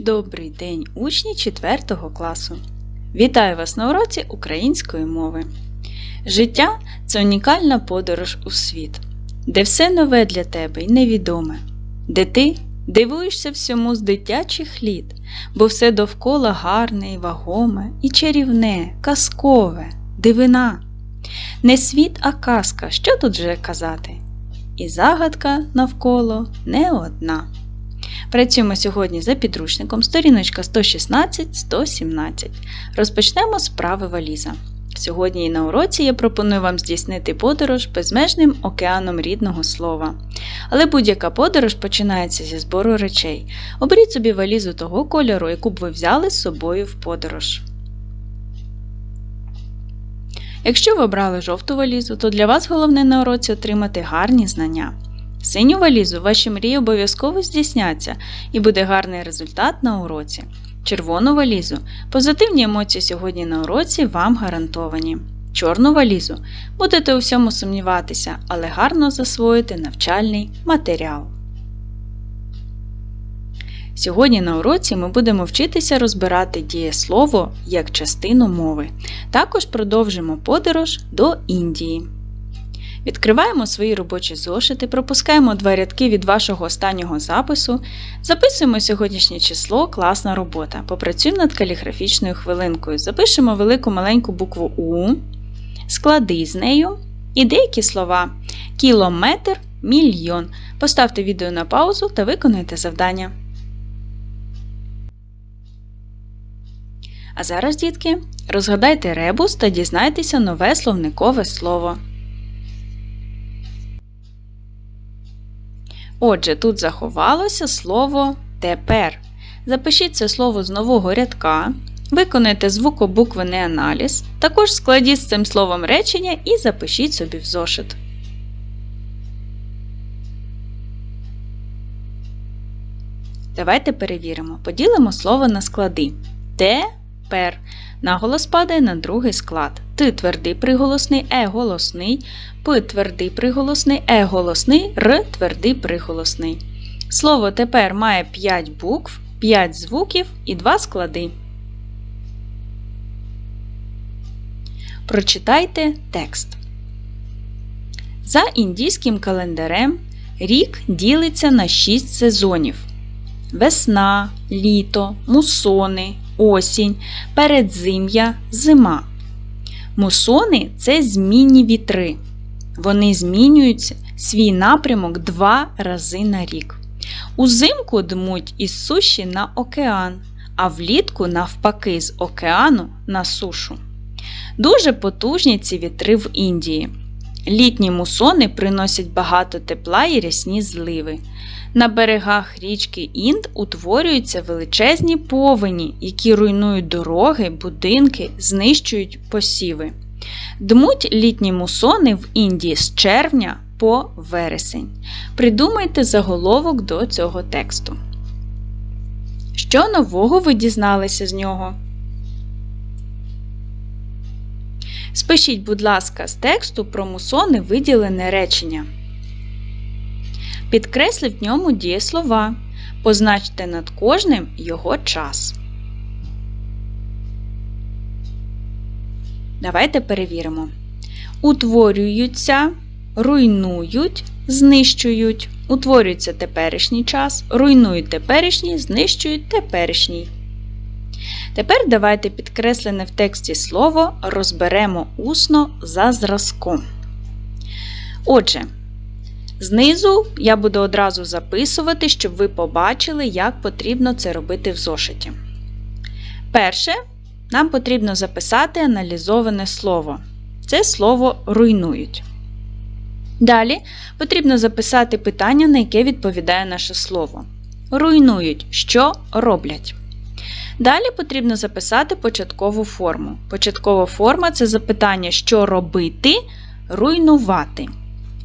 Добрий день, учні 4 класу! Вітаю вас на уроці української мови. Життя це унікальна подорож у світ, де все нове для тебе і невідоме, де ти дивуєшся всьому з дитячих літ, бо все довкола гарне і вагоме, і чарівне, казкове, дивина. Не світ, а казка, що тут вже казати? І загадка навколо не одна. Працюємо сьогодні за підручником сторіночка 116-117. Розпочнемо з прави валіза. Сьогодні і на уроці я пропоную вам здійснити подорож безмежним океаном рідного слова. Але будь-яка подорож починається зі збору речей. Оберіть собі валізу того кольору, яку б ви взяли з собою в подорож. Якщо ви обрали жовту валізу, то для вас головне на уроці отримати гарні знання. Синю валізу ваші мрії обов'язково здійсняться і буде гарний результат на уроці. Червону валізу позитивні емоції сьогодні на уроці вам гарантовані. Чорну валізу будете у всьому сумніватися, але гарно засвоїти навчальний матеріал. Сьогодні на уроці ми будемо вчитися розбирати дієслово як частину мови. Також продовжимо подорож до Індії. Відкриваємо свої робочі зошити, пропускаємо два рядки від вашого останнього запису, записуємо сьогоднішнє число, класна робота. Попрацюємо над каліграфічною хвилинкою. Запишемо велику маленьку букву У, склади з нею і деякі слова. Кілометр, мільйон. Поставте відео на паузу та виконуйте завдання. А зараз, дітки, розгадайте ребус та дізнайтеся нове словникове слово. Отже, тут заховалося слово тепер. Запишіть це слово з нового рядка, виконайте звукобуквений аналіз, також складіть з цим словом речення і запишіть собі в зошит. Давайте перевіримо. Поділимо слово на склади. Тепер. Наголос падає на другий склад. Т твердий приголосний, Е голосний, П твердий приголосний, Е голосний, Р твердий приголосний. Слово тепер має 5 букв, 5 звуків і 2 склади. Прочитайте текст. За індійським календарем рік ділиться на 6 сезонів: весна, літо, мусони, осінь, передзим'я, зима. Мусони це змінні вітри. Вони змінюють свій напрямок два рази на рік. Узимку дмуть із суші на океан, а влітку, навпаки, з океану на сушу. Дуже потужні ці вітри в Індії. Літні мусони приносять багато тепла і рясні зливи. На берегах річки Інд утворюються величезні повені, які руйнують дороги, будинки, знищують посіви. Дмуть літні мусони в Індії з червня по вересень. Придумайте заголовок до цього тексту. Що нового ви дізналися з нього? Спишіть, будь ласка, з тексту про мусони виділене речення. Підкреслив в ньому дієслова. Позначте над кожним його час. Давайте перевіримо. Утворюються, руйнують, знищують. Утворюється теперішній час, руйнують теперішній, знищують теперішній. Тепер давайте підкреслене в тексті слово розберемо усно за зразком. Отже, знизу я буду одразу записувати, щоб ви побачили, як потрібно це робити в зошиті. Перше, нам потрібно записати аналізоване слово. Це слово руйнують. Далі потрібно записати питання, на яке відповідає наше слово. Руйнують, що роблять. Далі потрібно записати початкову форму. Початкова форма це запитання, що робити, руйнувати.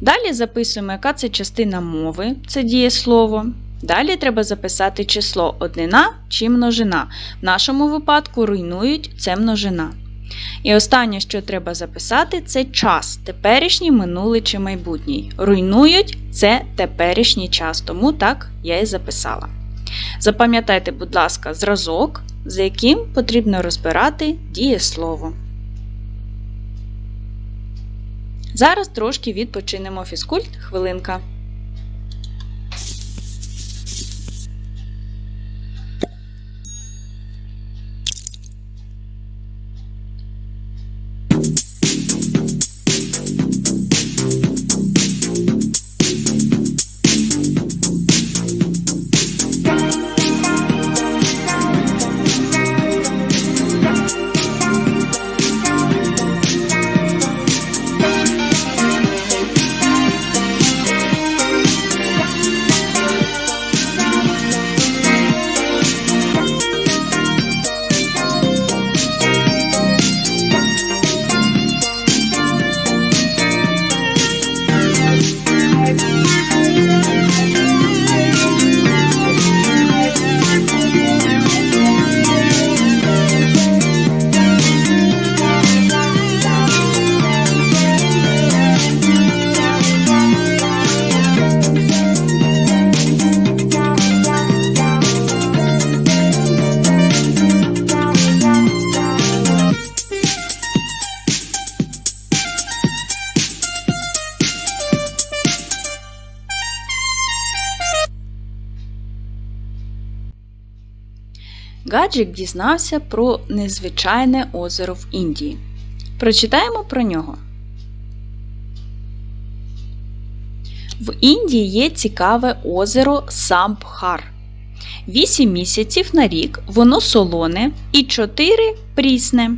Далі записуємо, яка це частина мови, це дієслово. Далі треба записати число однина чи множина. В нашому випадку руйнують це множина. І останнє, що треба записати, це час, теперішній, минулий чи майбутній. Руйнують це теперішній час, тому так я і записала. Запам'ятайте, будь ласка, зразок, за яким потрібно розбирати дієслово. Зараз трошки відпочинемо фізкульт хвилинка. Гаджик дізнався про незвичайне озеро в Індії. Прочитаємо про нього. В Індії є цікаве озеро Самбхар. Вісім місяців на рік воно солоне і 4 прісне.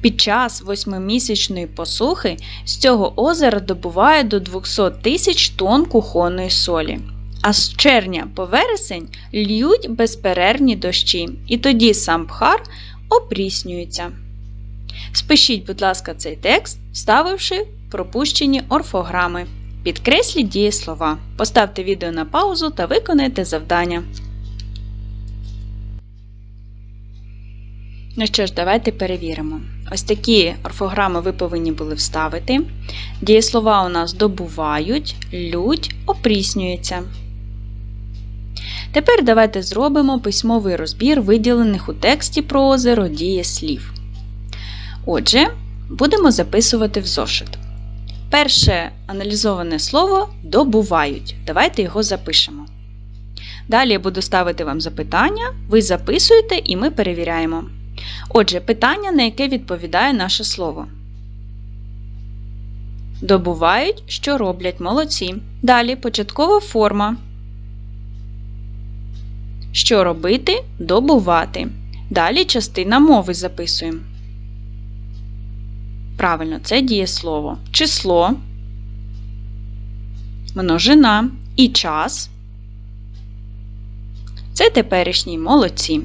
Під час восьмимісячної посухи з цього озера добувають до 200 тисяч тонн кухонної солі. А з червня по вересень льють безперервні дощі, і тоді сам бхар опріснюється. Спишіть, будь ласка, цей текст, вставивши пропущені орфограми. Підкресліть дієслова. Поставте відео на паузу та виконайте завдання. Ну що ж, давайте перевіримо. Ось такі орфограми ви повинні були вставити. Дієслова у нас добувають, лють, опріснюється. Тепер давайте зробимо письмовий розбір виділених у тексті про озеро дієслів. Отже, будемо записувати в зошит. Перше аналізоване слово добувають. Давайте його запишемо. Далі я буду ставити вам запитання, ви записуєте і ми перевіряємо. Отже, питання, на яке відповідає наше слово. Добувають, що роблять молодці. Далі початкова форма. Що робити? Добувати. Далі частина мови записуємо. Правильно, це дієслово. Число, множина і час. Це теперішній молодці.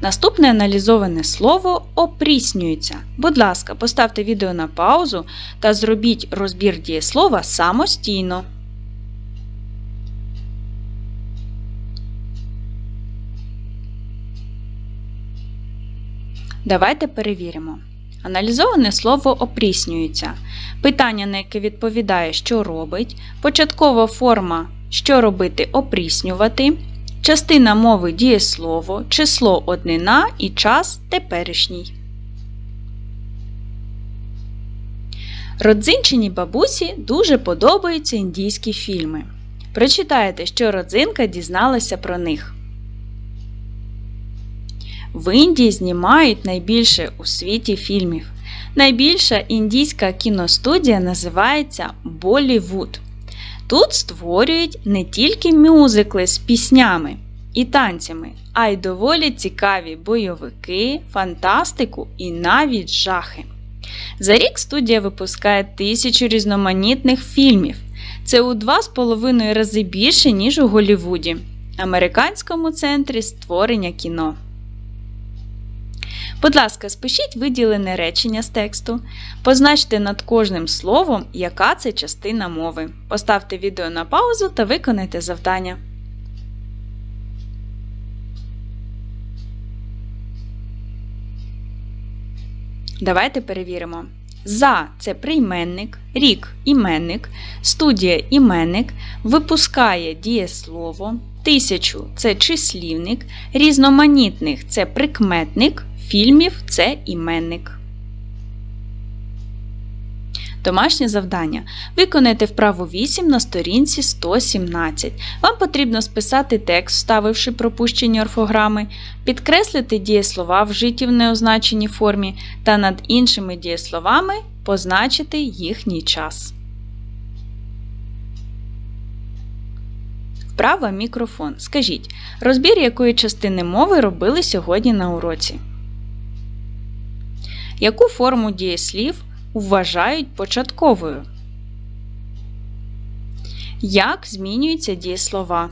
Наступне аналізоване слово опріснюється. Будь ласка, поставте відео на паузу та зробіть розбір дієслова самостійно. Давайте перевіримо. Аналізоване слово опріснюється. Питання, на яке відповідає, що робить, початкова форма, що робити опріснювати, частина мови дієслово, число однина і час теперішній. Родзинчині бабусі дуже подобаються індійські фільми. Прочитайте, що родзинка дізналася про них. В Індії знімають найбільше у світі фільмів. Найбільша індійська кіностудія називається Болівуд. Тут створюють не тільки мюзикли з піснями і танцями, а й доволі цікаві бойовики, фантастику і навіть жахи. За рік студія випускає тисячу різноманітних фільмів. Це у 2,5 рази більше, ніж у Голлівуді, американському центрі створення кіно. Будь ласка, спишіть виділене речення з тексту. Позначте над кожним словом, яка це частина мови. Поставте відео на паузу та виконайте завдання. Давайте перевіримо. За це прийменник, рік іменник, студія іменник, випускає дієслово, тисячу це числівник, різноманітних це прикметник, фільмів це іменник. Домашнє завдання. Виконайте вправу 8 на сторінці 117. Вам потрібно списати текст, вставивши пропущені орфограми, підкреслити дієслова, вжиті в неозначеній формі, та над іншими дієсловами позначити їхній час. Вправа мікрофон. Скажіть, розбір якої частини мови робили сьогодні на уроці? Яку форму дієслів вважають початковою? Як змінюються дієслова?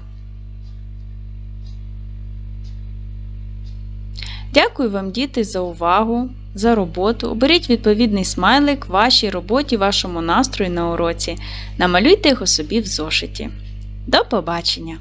Дякую вам, діти, за увагу, за роботу. Оберіть відповідний смайлик вашій роботі, вашому настрою на уроці. Намалюйте його собі в зошиті. До побачення!